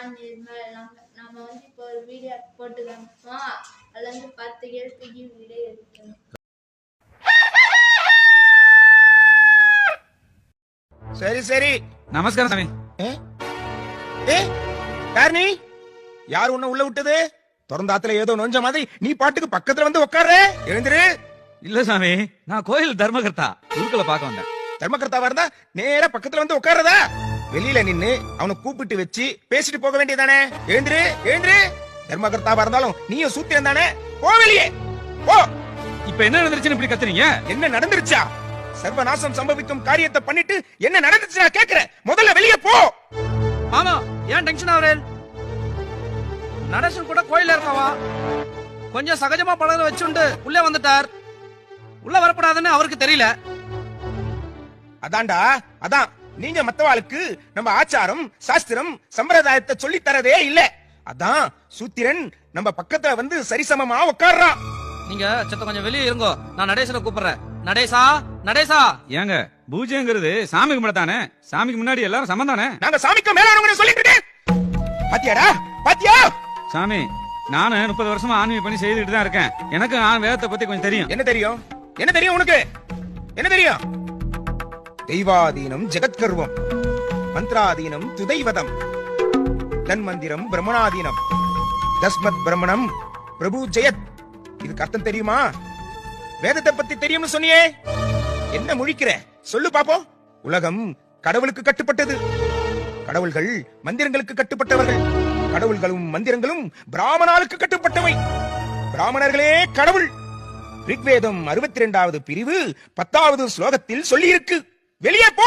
நான் நிர்மல் நம்ம நம்ம வந்து இப்போ ஒரு வீடியோ போட்டு காமிப்போம் அதுல இருந்து பத்து கேள்விக்கு விடை எடுக்கணும். சரி சரி. நமஸ்காரம் சாமி. ஏ? யார் நீ? யார் உன்னை உள்ள விட்டது? திறந்தாத்துல ஏதோ நொஞ்ச மாதிரி நீ பாட்டுக்கு பக்கத்துல வந்து உட்கார்ற எழுந்திரு. இல்ல சாமி நான் கோயில் தர்மகர்த்தா. குருக்களை பார்க்க வந்தேன். தர்மகர்த்தாவா இருந்தா நேரா பக்கத்துல வந்து உட்கார்றதா வெளியில நின்னு அவனை கூப்பிட்டு வச்சு பேசிட்டு போக வேண்டியதானே எழுந்திரு எழுந்திரு. தர்மகர்த்தாவா இருந்தாலும் நீயும் சூத்திரம் தானே? போ வெளியே. போ. இப்ப என்ன நடந்துருச்சுன்னு இப்படி கத்துறீங்க? என்ன நடந்துருச்சா? சர்வநாசம் சம்பவிக்கும் காரியத்தை பண்ணிட்டு என்ன நடந்துச்சு நான் கேக்குறேன். முதல்ல வெளியே போ. மாமா ஏன் டென்ஷன் ஆகுறேன்? நடேசன் கூட கோயில்ல இருக்கவா? கொஞ்சம் சகஜமா பழக வச்சுண்டு உள்ளே வந்துட்டார். உள்ள வரப்படாதுன்னு அவருக்கு தெரியல. அதான்டா அதான். நீங்க மத்தவாளுக்கு நம்ம ஆச்சாரம் சாஸ்திரம் சம்பிரதாயத்தை சொல்லி தரதே இல்ல. அதான் சூத்திரன் நம்ம பக்கத்துல வந்து சரிசமமா உட்கார்றான் நீங்க சத்த கொஞ்சம் வெளியே இருங்கோ. நான் நடேசனை கூப்பிடுறேன். நடேசா நடேசா. ஏங்க பூஜைங்கிறது சாமி கும்பிடத்தானே சாமிக்கு முன்னாடி எல்லாரும் சமம் தானே? நாங்க சாமிக்கு மேலானவங்க சொல்லிட்டு. பாத்தியாடா பாத்தியா? சாமி நானு முப்பது வருஷமா ஆன்மீக பணி செய்துட்டு தான் இருக்கேன். எனக்கு நான் வேதத்தை பத்தி கொஞ்சம் தெரியும். என்ன தெரியும்? என்ன தெரியும் உனக்கு? என்ன தெரியும்? தெய்வாதீனம் ஜெகத்கர்வம். மந்திராதீனம் துதைவதம். தன்மந்திரம் பிரம்மணாதீனம். தஸ்மத் பிரம்மணம் பிரபு ஜெயத். இதுக்கு அர்த்தம் தெரியுமா? வேதத்தை பத்தி தெரியும்னு சொன்னியே. என்ன முழிக்கிற? சொல்லு பாப்போம். உலகம் கடவுளுக்கு கட்டுப்பட்டது. கடவுள்கள் மந்திரங்களுக்கு கட்டுப்பட்டவர்கள். கடவுள்களும் மந்திரங்களும் பிராமணாளுக்கு கட்டுப்பட்டவை. பிராமணர்களே கடவுள். ரிக்வேதம் அறுபத்தி இரண்டாவது பிரிவு பத்தாவது ஸ்லோகத்தில் சொல்லியிருக்கு. வெளியே போ!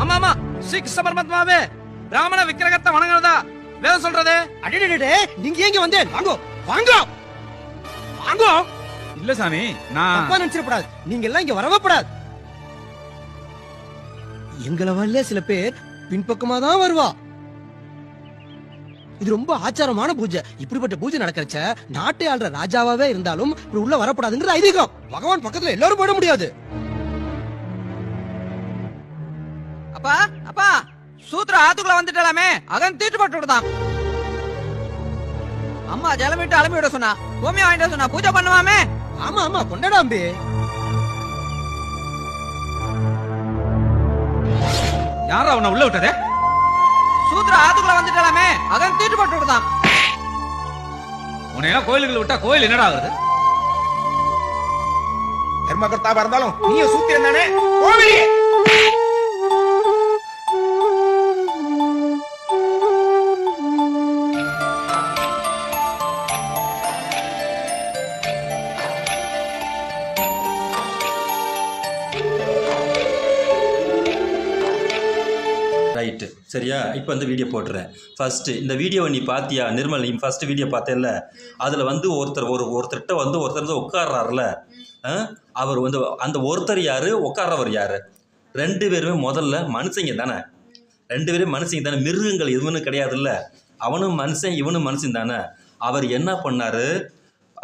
ஆமா ஆமா. ஸ்ரீ கிருஷ்ண பரமாத்மாவே பிராமண விக்கிரகத்தை வணங்குறதா? வேதம் சொல்றது? அடடடடே நீங்க எங்க வந்தேன்? வாங்கோ வாங்கோ! வாங்கோ! இல்ல சாமி நான் தப்பா நினைச்சிடப்படாது நீங்க எல்லாம் இங்க வரவப்படாது. எங்களை வரல சில பேர் பின்பக்கமா தான் வருவா. இது ரொம்ப ஆச்சாரமான பூஜை. இப்படிப்பட்ட பூஜை நடக்கிறச்ச நாட்டை ஆள்ற ராஜாவாவே இருந்தாலும் இப்படி உள்ள வரப்படாதுங்கிறது ஐதீகம். பகவான் பக்கத்துல எல்லாரும் போயிட முடியாது. அப்பா அப்பா சூத்திர ஆத்துக்குள்ள வந்துட்டலாமே. அகன் தீட்டு போட்டு விடுதான். அம்மா ஜலமிட்டு அலம்பி விட சொன்னா பூமி வாங்கிட்டு சொன்னா பூஜை பண்ணுவாமே. ஆமா ஆமா கொண்டாடாம்பே யாரா உன்னை உள்ள விட்டதே? சூத்திர ஆத்துக்குள்ள வந்துட்டலாமே. அகன் தீட்டு போட்டு விடுதான். உன்னை எல்லாம் கோயிலுக்குள்ள விட்டா கோயில் என்னடா ஆகுது? தர்மகர்த்தாவா இருந்தாலும் நீயும் சூத்திரம் தானே? போ சரியா? இப்போ வந்து வீடியோ போட்டுறேன் ஃபஸ்ட்டு இந்த வீடியோவை நீ பார்த்தியா நிர்மல் நீ ஃபஸ்ட்டு வீடியோ பார்த்தேல்ல? அதில் வந்து ஒருத்தர் ஒரு ஒருத்தர்கிட்ட வந்து ஒருத்தர் வந்து உட்காடுறாருல அவர் வந்து அந்த ஒருத்தர் யார்? உட்கார்றவர் யார்? ரெண்டு பேருமே முதல்ல மனுஷங்க தானே? ரெண்டு பேரும் மனுஷங்க தானே? மிருகங்கள் எதுவும் கிடையாதுல்ல? அவனும் மனுஷன் இவனும் மனுஷன் தானே? அவர் என்ன பண்ணார்?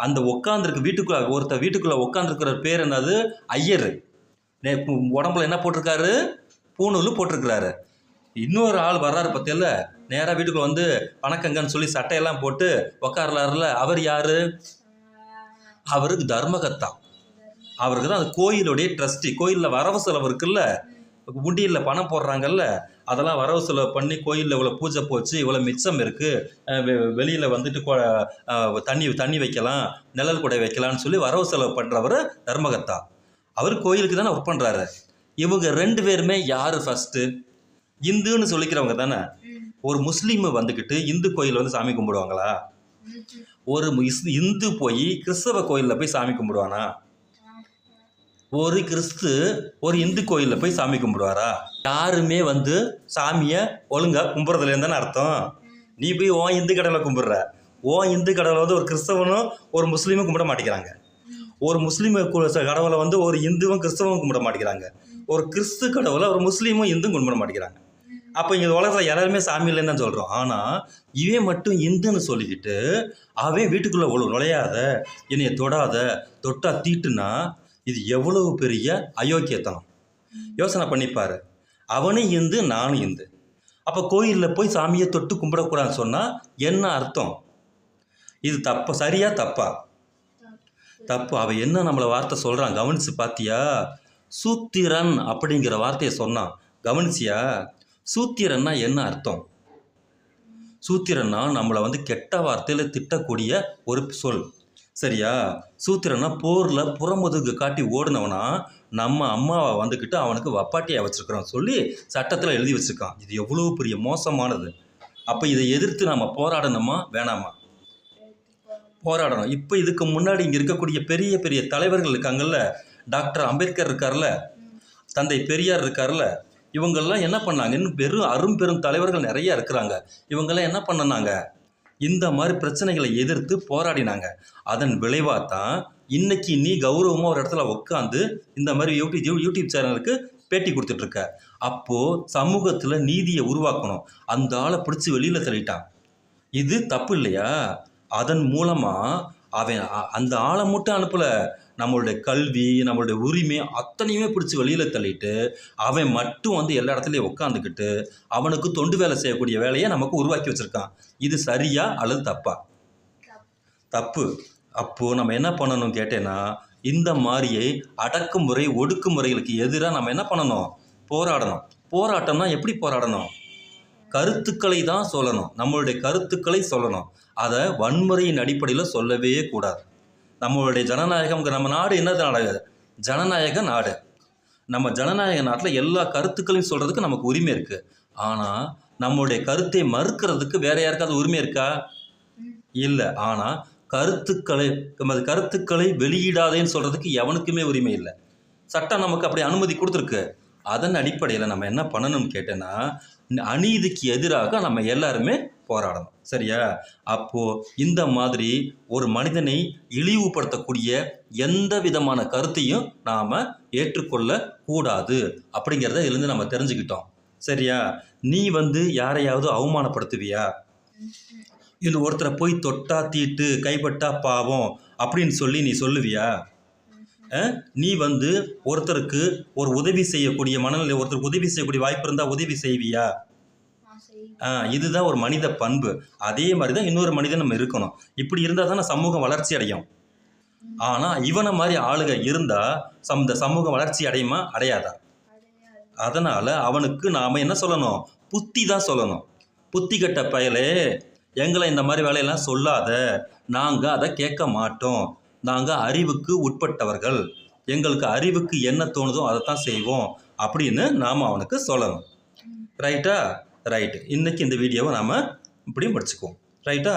அந்த உட்காந்துருக்கு வீட்டுக்குள்ள ஒருத்தர் வீட்டுக்குள்ளே உட்காந்துருக்கிற பேர் என்னது? ஐயர். உடம்புல என்ன போட்டிருக்காரு? பூணூல் போட்டிருக்கிறாரு. இன்னொரு ஆள் வர்றாரு பத்தியில நேராக வீட்டுக்குள்ள வந்து வணக்கங்கன்னு சொல்லி சட்டையெல்லாம் போட்டு உக்காரலாருல அவர் யாரு? அவருக்கு தர்மகத்தா அவருக்கு தான் அந்த கோயிலுடைய ட்ரஸ்டி கோயிலில் வரவு செலவு இருக்குல்ல உண்டியில் பணம் போடுறாங்கல்ல அதெல்லாம் வரவு செலவு பண்ணி கோயிலில் இவ்வளோ பூஜை போச்சு இவ்வளோ மிச்சம் இருக்குது வெளியில் வந்துட்டு கொ- தண்ணி தண்ணி வைக்கலாம் நிழல் குடை வைக்கலாம்னு சொல்லி வரவு செலவு பண்ணுறவர் தர்மகத்தா அவர் கோயிலுக்கு தானே ஒர்க் பண்ணுறாரு இவங்க ரெண்டு பேருமே யார் ஃபஸ்ட்டு இந்துன்னு சொல்லிக்கிறவங்க தானே? ஒரு முஸ்லீம் வந்துக்கிட்டு இந்து கோயில் வந்து சாமி கும்பிடுவாங்களா? ஒரு இந்து போய் கிறிஸ்தவ கோயிலில் போய் சாமி கும்பிடுவானா? ஒரு கிறிஸ்து ஒரு இந்து கோயிலில் போய் சாமி கும்பிடுவாரா? யாருமே வந்து சாமியை ஒழுங்கா கும்பிட்றதுலேருந்து தானே அர்த்தம். நீ போய் ஓ இந்து கடவுளை கும்பிட்ற. ஓ இந்து கடவுளை வந்து ஒரு கிறிஸ்தவனும் ஒரு முஸ்லீமும் கும்பிட மாட்டேங்கிறாங்க. ஒரு முஸ்லீம் கடவுளை வந்து ஒரு இந்துவும் கிறிஸ்தவம் கும்பிட மாட்டேங்கிறாங்க. ஒரு கிறிஸ்து கடவுளை ஒரு முஸ்லீமும் இந்தும் கும்பிட மாட்டேங்கிறாங்க. அப்போ இங்கே உலகத்தில் எல்லாருமே சாமி இல்லைன்னு தான் சொல்கிறோம் ஆனால் இவன் மட்டும் இந்துன்னு சொல்லிக்கிட்டு அவன் வீட்டுக்குள்ளே அவ்வளோ நுழையாத என்னைய தொடாத தொட்டா தீட்டுனா இது எவ்வளவு பெரிய அயோக்கியத்தனம். யோசனை பண்ணிப்பாரு. அவனும் இந்து நானும் இந்து. அப்போ கோயிலில் போய் சாமியை தொட்டு கும்பிடக்கூடாதுன்னு சொன்னால் என்ன அர்த்தம்? இது தப்பா சரியா தப்பா? தப்பு. அவன் என்ன நம்மளை வார்த்தை சொல்கிறான் கவனிச்சு பார்த்தியா சூத்திரன் அப்படிங்கிற வார்த்தையை சொன்னான். கவனிச்சியா? சூத்திரன்னா என்ன அர்த்தம்? சூத்திரன்னா நம்மளை வந்து கெட்ட வார்த்தையில் திட்டக்கூடிய ஒரு சொல். சரியா? சூத்திரன்னா போரில் புறமுதுகு காட்டி ஓடினவனா நம்ம அம்மாவை வந்துக்கிட்டு அவனுக்கு வப்பாட்டியாக வச்சுருக்கிறோம் சொல்லி சட்டத்தில் எழுதி வச்சுருக்கான். இது எவ்வளோ பெரிய மோசமானது. அப்போ இதை எதிர்த்து நம்ம போராடணுமா? வேணாமா? போராடணும். இப்போ இதுக்கு முன்னாடி இங்கே இருக்கக்கூடிய பெரிய பெரிய தலைவர்கள் இருக்காங்கல்ல டாக்டர் அம்பேத்கர் இருக்கார்ல தந்தை பெரியார் இருக்கார்ல இவங்கெல்லாம் என்ன பண்ணாங்க? இன்னும் பெரும் அரும் பெரும் தலைவர்கள் நிறைய இருக்கிறாங்க. இவங்கெல்லாம் என்ன பண்ணனாங்க? இந்த மாதிரி பிரச்சனைகளை எதிர்த்து போராடினாங்க. அதன் விளைவாக தான் இன்னைக்கு நீ கௌரவமாக ஒரு இடத்துல உட்காந்து இந்த மாதிரி யூடியூப் யூடியூப் சேனலுக்கு பேட்டி கொடுத்துட்ருக்க. அப்போது சமூகத்தில் நீதியை உருவாக்கணும். அந்த ஆளை பிடிச்சி வெளியில் தள்ளிட்டான். இது தப்பு இல்லையா? அதன் மூலமாக அவன் அந்த ஆளை மட்டும் அனுப்பல. நம்மளுடைய கல்வி நம்மளுடைய உரிமை அத்தனையுமே பிடிச்சி வெளியில் தள்ளிட்டு அவன் மட்டும் வந்து எல்லா இடத்துலையும் உட்காந்துக்கிட்டு அவனுக்கு தொண்டு வேலை செய்யக்கூடிய வேலையை நமக்கு உருவாக்கி வச்சுருக்கான். இது சரியா அல்லது தப்பா? தப்பு. அப்போது நம்ம என்ன பண்ணணும் கேட்டேன்னா இந்த மாதிரியே அடக்குமுறை ஒடுக்குமுறைகளுக்கு எதிராக நம்ம என்ன பண்ணணும்? போராடணும். போராட்டம்னா எப்படி போராடணும்? கருத்துக்களை தான் சொல்லணும். நம்மளுடைய கருத்துக்களை சொல்லணும். அதை வன்முறையின் அடிப்படையில் சொல்லவே கூடாது. நம்மளுடைய ஜனநாயகம் நம்ம நாடு என்ன நாடு ஜனநாயக நாடு. நம்ம ஜனநாயக நாட்டில் எல்லா கருத்துக்களையும் சொல்கிறதுக்கு நமக்கு உரிமை இருக்குது ஆனால் நம்மளுடைய கருத்தை மறுக்கிறதுக்கு வேற யாருக்காவது உரிமை இருக்கா? இல்லை. ஆனால் கருத்துக்களை நமது கருத்துக்களை வெளியிடாதேன்னு சொல்கிறதுக்கு எவனுக்குமே உரிமை இல்லை. சட்டம் நமக்கு அப்படி அனுமதி கொடுத்துருக்கு. அதன் அடிப்படையில் நம்ம என்ன பண்ணணும்னு கேட்டேன்னா அநீதிக்கு எதிராக நம்ம எல்லாருமே போராடணும். சரியா? அப்போ இந்த மாதிரி ஒரு மனிதனை இழிவுபடுத்தக்கூடிய எந்த விதமான கருத்தையும் நாம் ஏற்றுக்கொள்ள கூடாது. அப்படிங்கிறத இதுலேருந்து நம்ம தெரிஞ்சுக்கிட்டோம். சரியா? நீ வந்து யாரையாவது அவமானப்படுத்துவியா? இது ஒருத்தரை போய் தொட்டா தீட்டு கைப்பட்டா பாவம் அப்படின்னு சொல்லி நீ சொல்லுவியா? நீ வந்து ஒருத்தருக்கு ஒரு உதவி செய்யக்கூடிய மனநிலை ஒருத்தருக்கு உதவி செய்யக்கூடிய வாய்ப்பு இருந்தால் உதவி செய்வியா? இதுதான் ஒரு மனித பண்பு. அதே மாதிரி தான் இன்னொரு மனிதன் நம்ம இருக்கணும். இப்படி இருந்தால் தான் சமூகம் வளர்ச்சி அடையும். ஆனால் இவனை மாதிரி ஆளுக இருந்தால் சம் இந்த சமூகம் வளர்ச்சி அடையுமா? அடையாதா? அதனால் அவனுக்கு நாம் என்ன சொல்லணும்? புத்தி தான் சொல்லணும். புத்தி கெட்ட பயலே எங்களை இந்த மாதிரி வேலையெல்லாம் சொல்லாத. நாங்கள் அதை கேட்க மாட்டோம். நாங்கள் அறிவுக்கு உட்பட்டவர்கள். எங்களுக்கு அறிவுக்கு என்ன தோணுதோ அதை தான் செய்வோம். அப்படின்னு நாம் அவனுக்கு சொல்லணும். ரைட்டா ரைட்டு இன்றைக்கி இந்த வீடியோவை நாம் இப்படி முடிச்சுக்குவோம் ரைட்டா